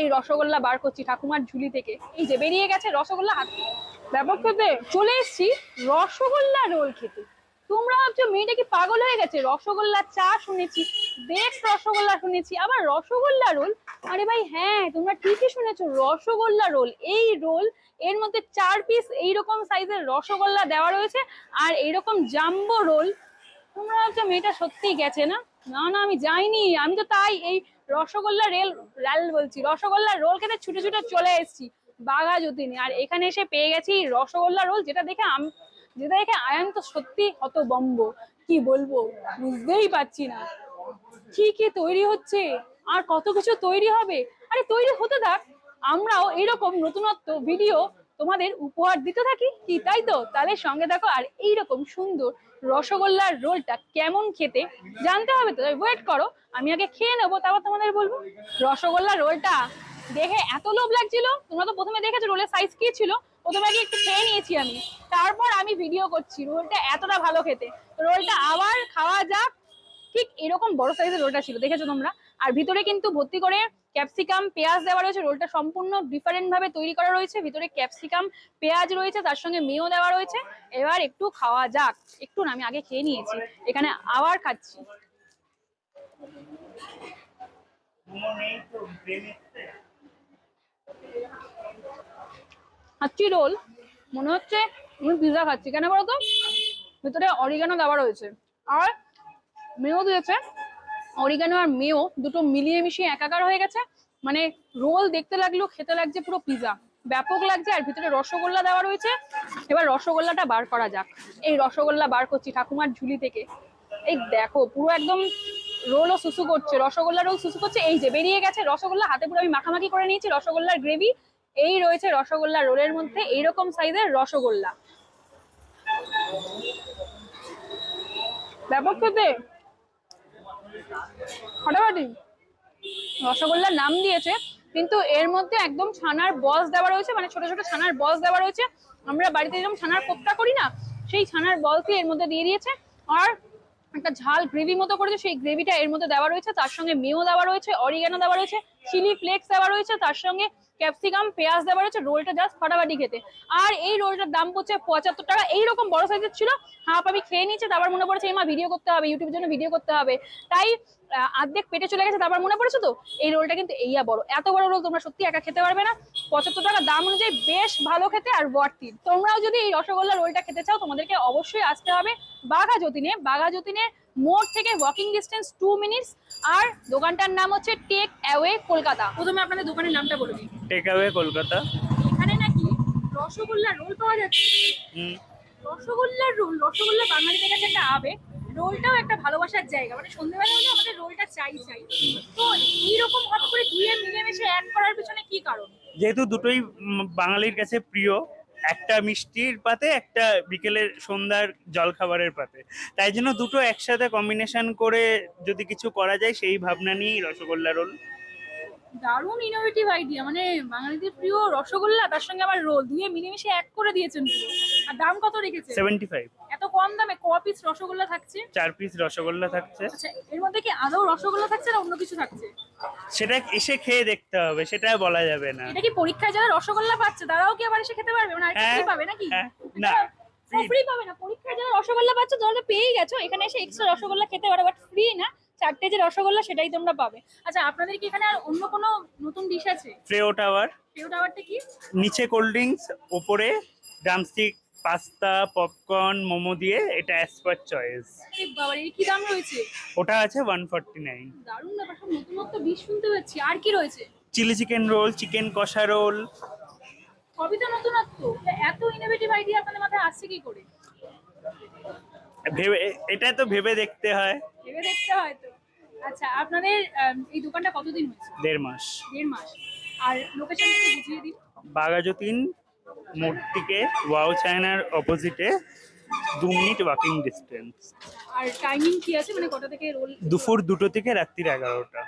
এই রসগোল্লা বার করছি ঠাকুমার ঝুলি থেকে। এই যে বেরিয়ে গেছে রসগোল্লা হাত ব্যাপক চলে এসছি রসগোল্লা রোল খেতে। তোমরা ভাবছ মেয়েটা কি পাগল হয়ে গেছে? রসগোল্লা চা শুনেছি, বেশ রসগোল্লা শুনেছি, আবার রসগোল্লা রোল? আরে ভাই হ্যাঁ তোমরা ঠিকই শুনেছো, রসগোল্লা রোল। এই রোল, এর মধ্যে চার পিস এইরকম সাইজের রসগোল্লা দেওয়া রয়েছে, আর এইরকম জাম্বো রোল। তোমরা ভাবছ মেয়েটা সত্যিই গেছে না? না না, আমি যাইনি। আমি তো তাই এই রসগোল্লা রেল রেল বলছি, রসগোল্লা রোল খেতে ছুটে ছুটে চলে এসেছি বাঘা যতীনে। আর এখানে এসে পেয়ে গেছি রসগোল্লা রোল, যেটা দেখে আম, যেটা দেখে আয়ান তো সত্যি হতবম্ব। কি বলব? বুঝতেই পারছি না। কি কি তৈরি হচ্ছে? আর কত কিছু তৈরি হবে? আরে, তৈরি হতে থাক। আমরাও এরকম নতুনত্ব ভিডিও তোমাদের উপহার দিতে থাকি? কি, তাই তো? তাহলে সঙ্গে দেখো আর এইরকম সুন্দর রসগোল্লার রোলটা কেমন খেতে জানতে হবে তো ওয়েট করো, আমি আগে খেয়ে নেব, তারপর তোমাদের বলব। রসগোল্লা রোলটা দেখে এত লোভ লাগছিল, তোমরা তো প্রথমে দেখেছ রোলের সাইজ কি ছিল, প্রথমে আগে একটু খেয়ে নিয়েছি আমি। তারপর আমি ভিডিও করছি রোলটা এতটা ভালো খেতে। রোলটা আবার খাওয়া যাক, ঠিক এরকম বড় সাইজের রোলটা ছিল, দেখেছ তোমরা? আর ভিতরে কিন্তু ভর্তি করে ক্যাপসিকাম, পেঁয়াজ দেওয়া রয়েছে, রোলটা সম্পূর্ণ ডিফারেন্ট ভাবে তৈরি করা রয়েছে, ভিতরে ক্যাপসিকাম, পেঁয়াজ রয়েছে, তার সঙ্গে মেও দেওয়া রয়েছে। এবার একটু খাওয়া যাক। একটু না, আমি আগে খেয়ে নিয়েছি। এখানে আবার খাচ্ছি। খাচ্ছি রোল। মনে হচ্ছে আমি পিজা খাচ্ছি। কেন বলো তো? ভিতরে অরিগানো দেওয়া রয়েছে। আর মেও দিয়েছে। অরিগানো আর মেও দুটো মিলিয়ে মিশিয়ে একাকার হয়ে গেছে। মানে রোল দেখতে লাগল, খেতে লাগছে পুরো পিজা ব্যাপক লাগছে, আর ভিতরে রসগোল্লা দেওয়া রয়েছে। এবার রসগোল্লাটা বার করা যাক। এই রসগোল্লা বার করছি ঠাকুমার ঝুলি থেকে। এই দেখো, পুরো একদম রোলও সুসু করছে, রসগোল্লা রোল সুসু করছে। এই যে বেরিয়ে গেছে রসগোল্লা, হাতে পুরো আমি মাখামাখি করে নিয়েছি রসগোল্লার গ্রেভি এই রয়েছে রসগোল্লা রোলের মধ্যে এইরকম সাইজের রসগোল্লা। ব্যাপক খেতে? ফাটাফাটি। রসগোল্লার নাম দিয়েছে, কিন্তু এর মধ্যে একদম ছানার বস দেওয়া রয়েছে মানে ছোট ছোট ছানার বস দেওয়া রয়েছে। আমরা বাড়িতে যেরকম ছানার কোপ্তা করি না, সেই ছানার বলসই এর মধ্যে দিয়ে দিয়েছে। আর একটা ঝাল গ্রেভি মতো করেছে, সেই গ্রেভিটা এর মধ্যে দেওয়া রয়েছে, তার সঙ্গে মেও দেওয়া রয়েছে অরিগানো দেওয়া রয়েছে। চিলি ফ্লেক্স দেওয়া রয়েছে, তার সঙ্গে ক্যাপসিকাম পেঁয়াজ দেওয়া রয়েছে, রোলটা জাস্ট ফাটাফাটি খেতে। আর এই রোলটার দাম পড়ছে পঁচাত্তর টাকা। এইরকম বড় সাইজের ছিল, হাফ আমি খেয়ে নিয়েছি, তারপর মনে পড়েছে, এই মা ভিডিও করতে হবে ইউটিউবের জন্য ভিডিও করতে হবে। তাই আর্ধেক পেটে চলে গেছে, তারপর মনে পড়েছে তো? এই রোলটা কিন্তু এইয়া বড়। এত বড় রোল তোমরা সত্যি একা খেতে পারবে না। পঁচাত্তর টাকা দাম অনুযায়ী বেশ ভালো খেতে আর ওয়ার্থি তোমরাও যদি এই রসগোল্লা রোলটা খেতে চাও, তোমাদেরকে অবশ্যই আসতে হবে বাঘা যতীনে বাঘা যতীনের মোড় থেকে ওয়াকিং ডিস্টেন্স টু মিনিটস আর দোকানটার নাম হচ্ছে টেক অ্যাওয়ে কলকাতা প্রথমে আপনাদের দোকানের নামটা বলে দিন টেক অ্যাওয়ে কলকাতা এখানে নাকি রসগোল্লা রোল পাওয়া যাচ্ছে। হুম। রসগোল্লার রোল রসগোল্লা বাঙালিদের কাছে একটা আবেগ। রোলটাও একটা ভালোবাসার জায়গা। মানে সন্ধ্যেবেলা হলে আমাদের রোলটা চাই চাই। তো এইরকম হট করে দুয়ে মিলেমিশে এক করার পিছনে কি কারণ? যেহেতু দুটোই বাঙালির কাছে প্রিয় একটা মিষ্টির পাতে একটা বিকেলের সন্ধ্যার জলখাবারের পাতে। তাই জন্য দুটো একসাথে কম্বিনেশন করে যদি কিছু করা যায় সেই ভাবনা নিয়েই রসগোল্লা রোল দারুণ ইনোভেটিভ আইডিয়া মানে বাঙালিদের প্রিয় রসগোল্লা তার সঙ্গে আবার রোল দুয়ে মিলেমিশে এক করে দিয়েছেন আর দাম কত রেখেছে সেভেন্টি ফাইভ কম দামে ক পিস রসগোল্লা থাকছে? চার পিস রসগোল্লা থাকছে। আচ্ছা এর মধ্যে কি আদৌ রসগোল্লা থাকছে না অন্য কিছু থাকছে? সেটা এসে খেয়ে দেখতে হবে সেটা বলা যাবে না। এটা কি পরীক্ষায় যারা রসগোল্লা পাচ্ছে তারাও কি আবার এসে খেতে পারবে? মানে আরেকটা হ্যাঁ, free পাবে নাকি? হ্যাঁ, না। ফ্রি পাবে না। পরীক্ষায় যারা রসগোল্লা পাচ্ছে তাহলে পেয়েই গেছো। এখানে এসে এক্সট্রা রসগোল্লা খেতে পারো বাট ফ্রি না। চারটে যে রসগোল্লা সেটাই তোমরা পাবে। আচ্ছা আপনাদের কি এখানে আর অন্য কোনো নতুন ডিশ আছে? ফ্রেও টাওয়ার ফেউ টাওয়ারটা কি? নিচে কোল্ড ড্রিঙ্কস ওপরে ড্রামস্টিক পাস্তা পপকর্ন মোমো দিয়ে এটা অ্যাজ পার চয়েস এই কি দাম রয়েছে? ওটা আছে ওয়ান ফর্টি নাইন দারুণ ব্যাপার সব নতুনত্ব ডিশ শুনতে পাচ্ছি। আর কি রয়েছে? চিলি চিকেন রোল চিকেন কষা রোল সবই তো নতুনত্ব। তা এত ইনোভেটিভ আইডিয়া আপনাদের মাথায় আসছে কি করে? ভেবে এটা তো ভেবে দেখতে হয়। ভেবে দেখতে হয় তো। আচ্ছা আপনাদের আম, এই দোকানটা কতদিন হয়েছে? দেড় মাস। দেড় মাস। আর একটু বুঝিয়ে দিন। মূর্তিকে ওয়াও চায়নার অপোজিটে দু মিনিট ওয়াকিং ডিস্টেন্স আর টাইমিং কি আছে? মানে কটা থেকে রোল দুপুর দুটো থেকে রাত্রির এগারোটা।